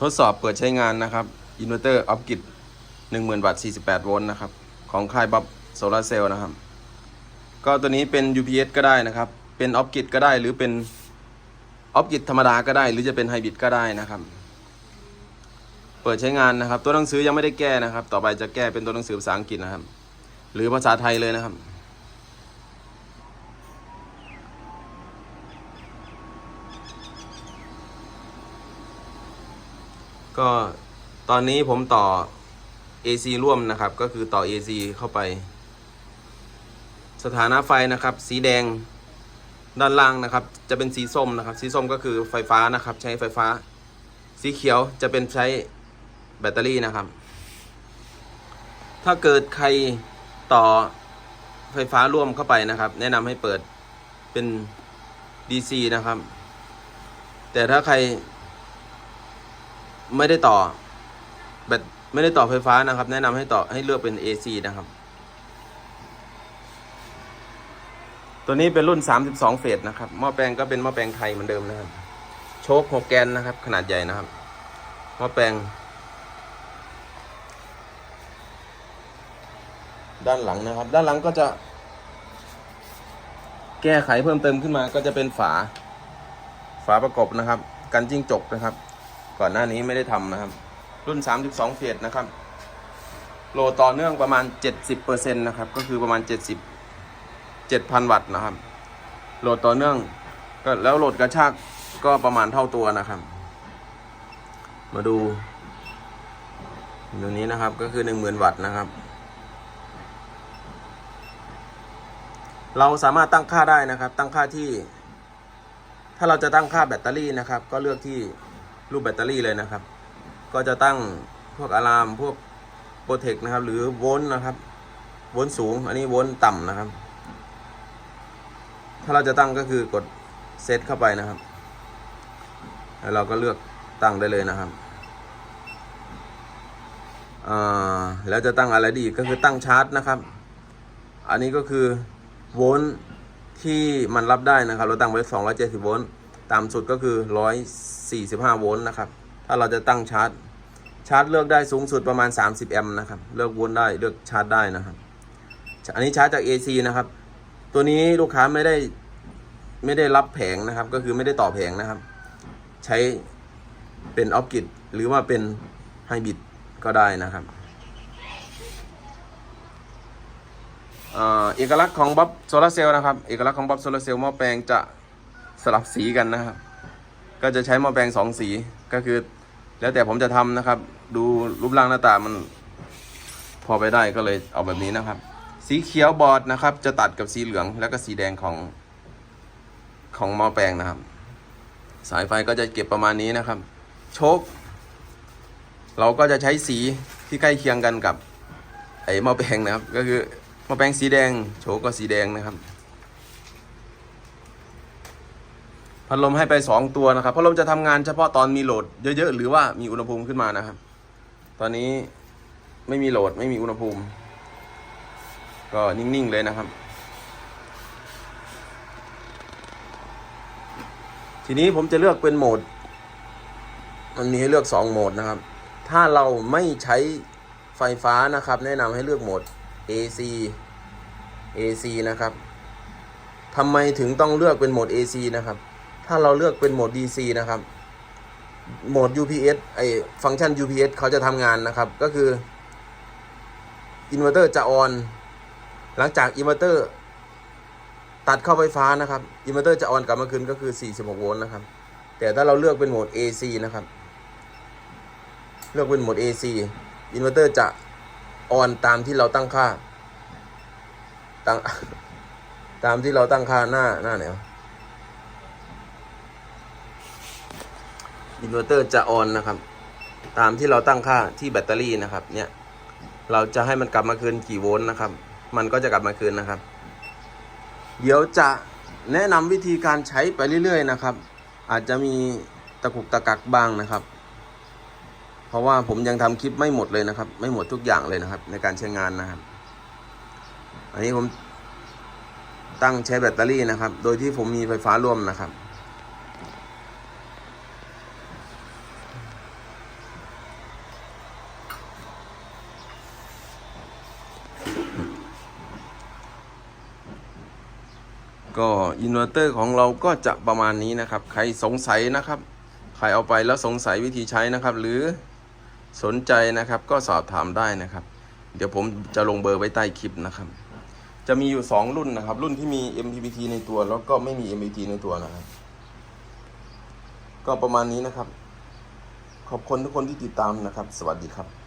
ทดสอบเปิดใช้งานนะครับอินเวอร์เตอร์ออฟกิด10,000 วัตต์ 48 โวลต์นะครับ ของค่ายบัฟโซลาเซลล์นะครับ ก็ตัวนี้เป็น UPS ก็ได้นะครับ เป็นออฟกิดก็ได้หรือเป็นออฟกิดธรรมดาก็ได้ หรือจะเป็นไฮบริดก็ได้นะครับ เปิดใช้งานนะครับ ตัวหนังสือยังไม่ได้แก้นะครับ ต่อไปจะแก้เป็นตัวหนังสือภาษาอังกฤษนะครับ หรือภาษาไทยเลยนะครับ ก็ตอนนี้ผมต่อ AC ร่วมนะครับ ก็คือต่อ AC เข้าไป สถานะไฟนะครับ สีแดงด้านล่างนะครับ จะเป็นสีส้มนะครับ สีส้มก็คือไฟฟ้านะครับ ใช้ไฟฟ้า สีเขียวจะเป็นใช้แบตเตอรี่นะครับ ถ้าเกิดใครต่อไฟฟ้าร่วมเข้าไปนะครับ แนะนำให้เปิดเป็น DC นะครับ แต่ถ้าใคร ไม่ได้ต่อแบตไม่ได้ต่อไฟฟ้านะครับ แนะนำให้ต่อให้เลือกเป็น AC นะครับ ตัวนี้เป็นรุ่น 32 เฟสนะครับหม้อแปลงก็เป็นหม้อแปลงไทยเหมือนเดิมนะครับ โชคหกแกนนะครับ ขนาดใหญ่นะครับหม้อแปลง ด้านหลังนะครับ ด้านหลังก็จะ แก้ไขเพิ่มเติมขึ้นมา ก็จะเป็นฝา ฝาประกบนะครับ กันจิ้งจกนะครับ ก่อนหน้านี้ไม่ได้ทำนะครับ รุ่น 32เฟสนะครับโหลดต่อเนื่องประมาณ 70%นะครับ ก็คือประมาณ 70 7,000 วัตต์นะครับ โหลดต่อเนื่องก็แล้วโหลดกระชากก็ประมาณเท่าตัวนะครับ มาดูตัวนี้นะครับก็คือ10,000 วัตต์นะครับ เราสามารถตั้งค่าได้นะครับ ตั้งค่าที่ ถ้าเราจะตั้งค่าแบตเตอรี่นะครับ ก็เลือกที่ รูปแบตเตอรี่เลยนะครับ ก็จะตั้งพวกอะลามพวกโปรเทคนะครับ หรือโวลต์นะครับ โวลต์สูง อันนี้โวลต์ต่ำนะครับ ถ้าเราจะตั้งก็คือกดเซตเข้าไปนะครับ แล้วเราก็เลือกตั้งได้เลยนะครับแล้วจะตั้งอะไรดีก็คือตั้งชาร์จนะครับ อันนี้ก็คือโวลต์ที่มันรับได้นะครับ เราตั้งไว้ 270 โวลต์ ต่ำสุดก็คือ 145 โวลต์นะครับ ถ้าเราจะตั้งชาร์จ ชาร์จเลือกได้สูงสุดประมาณ 30 แอมป์นะครับ เลือกโวลต์ได้ เลือกชาร์จได้นะครับ อันนี้ชาร์จจาก AC นะครับ ตัวนี้ลูกค้าไม่ได้ไม่ได้รับแผงนะครับ ก็คือไม่ได้ต่อแผงนะครับ ใช้เป็นออฟกิดหรือว่าเป็นไฮบริดก็ได้นะครับเอ่อเอกลักษณ์ของบ๊อบโซลาเซลล์นะครับ เอกลักษณ์ของบ๊อบโซลาเซลล์หม้อแปลงจะ สลับสีกันนะครับ ก็จะใช้หม้อแปลงสองสีก็คือ แล้วแต่ผมจะทำนะครับ ดูรูปร่างหน้าตามันพอไปได้ก็เลยเอาแบบนี้นะครับ สีเขียวบอดนะครับ จะตัดกับสีเหลืองแล้วก็สีแดงของของหม้อแปลงนะครับ สายไฟก็จะเก็บประมาณนี้นะครับ โชคเราก็จะใช้สีที่ใกล้เคียงกันกับไอ้หม้อแปลงนะครับ ก็คือหม้อแปลงสีแดง โชคก็สีแดงนะครับ พัดลมให้ไปสองตัวนะครับพัดลมจะทำงานเฉพาะตอนมีโหลดเยอะๆ หรือว่ามีอุณหภูมิขึ้นมานะครับ ตอนนี้ไม่มีโหลดไม่มีอุณหภูมิ ก็นิ่งๆเลยนะครับ ทีนี้ผมจะเลือกเป็นโหมดมันมีให้เลือกสองโหมดนะครับ ถ้าเราไม่ใช้ไฟฟ้านะครับ แนะนำให้เลือกโหมด AC AC นะครับทำไมถึงต้องเลือกเป็นโหมด AC นะครับ ถ้าเราเลือกเป็นโหมด DC นะครับ โหมด UPS ไอฟังก์ชัน UPS เขาจะทำงานนะครับ ก็คืออินเวอร์เตอร์จะออน หลังจากอินเวอร์เตอร์ตัดเข้าไฟฟ้านะครับอินเวอร์เตอร์จะออนกลับมาคืนก็คือ 46 โวลต์นะครับ แต่ถ้าเราเลือกเป็นโหมด AC นะครับ เลือกเป็นโหมด AC อินเวอร์เตอร์จะออนตามที่เราตั้งค่าตั้งตามที่เราตั้งค่าหน้าหน้าไหนวะ อินเวอร์เตอร์จะออนนะครับ ตามที่เราตั้งค่าที่แบตเตอรี่นะครับ เนี่ย เราจะให้มันกลับมาคืนกี่โวลต์นะครับ มันก็จะกลับมาคืนนะครับ เดี๋ยวจะแนะนำวิธีการใช้ไปเรื่อยๆนะครับ อาจจะมีตะกุกตะกักบ้างนะครับ เพราะว่าผมยังทำคลิปไม่หมดเลยนะครับ ไม่หมดทุกอย่างเลยนะครับ ในการใช้งานนะครับ อันนี้ผมตั้งใช้แบตเตอรี่นะครับ โดยที่ผมมีไฟฟ้าร่วมนะครับ ก็อินเวอร์เตอร์ของเราก็จะประมาณนี้นะครับ ใครสงสัยนะครับ ใครเอาไปแล้วสงสัยวิธีใช้นะครับ หรือสนใจนะครับก็สอบถามได้นะครับ เดี๋ยวผมจะลงเบอร์ไว้ใต้คลิปนะครับ จะมีอยู่ 2 รุ่นนะครับ รุ่นที่มี MPPT ในตัวแล้วก็ไม่มี MPT ในตัวนะครับ ก็ประมาณนี้นะครับ ขอบคุณทุกคนที่ติดตามนะครับ สวัสดีครับ